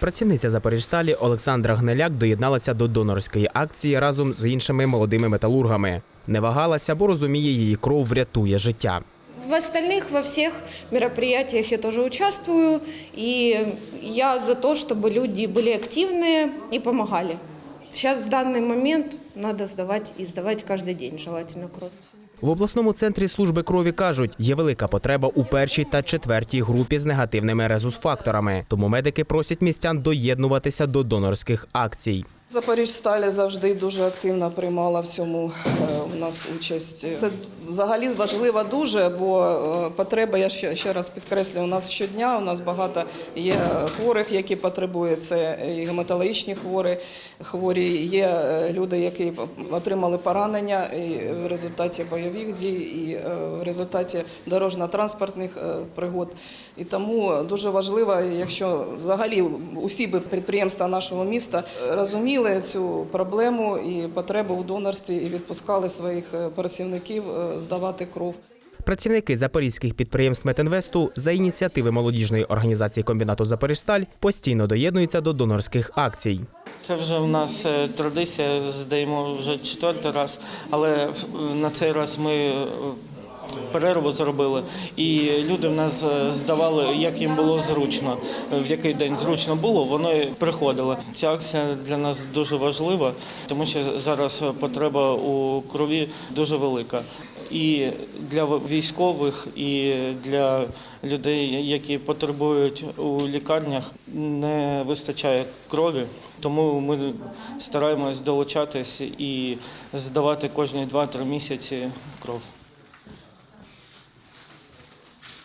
Працівниця Запоріжсталі Олександра Гнеляк доєдналася до донорської акції разом з іншими молодими металургами. Не вагалася, бо розуміє, її кров врятує життя. В остальных, во всех мероприятиях я тоже участвую. И я за то, чтобы люди были активные и помогали. Сейчас в данный момент надо сдавать и сдавать каждый день желательно кровь. В обласному центрі служби крові кажуть, є велика потреба у першій та четвертій групі з негативними резус-факторами. Тому медики просять містян доєднуватися до донорських акцій. Запоріжсталі завжди дуже активно приймала в цьому е, у нас участь. Це взагалі важливо дуже, бо е, потреба, я ще, ще раз підкреслюю, у нас щодня, у нас багато є хворих, які потребують. Це і гематологічні хворі, хворі, є е, люди, які отримали поранення і в результаті бойових дій, і в результаті дорожньо-транспортних пригод. І тому дуже важливо, якщо взагалі усі би підприємства нашого міста розуміли цю проблему і потребу у донорстві і відпускали своїх е, працівників е, здавати кров. Працівники запорізьких підприємств Метинвесту за ініціативи молодіжної організації комбінату Запоріжсталь постійно доєднуються до донорських акцій. Це вже в нас е, традиція, здаємо вже четвертий раз, але на цей раз ми перерву зробили, і люди в нас е, здавали, як їм було зручно, в який день зручно було, вони приходили. Ця акція для нас дуже важлива, тому що зараз потреба у крові дуже велика. І для військових, і для людей, які потребують у лікарнях, не вистачає крові. Тому ми стараємось долучатись і здавати кожні 2-3 місяці кров.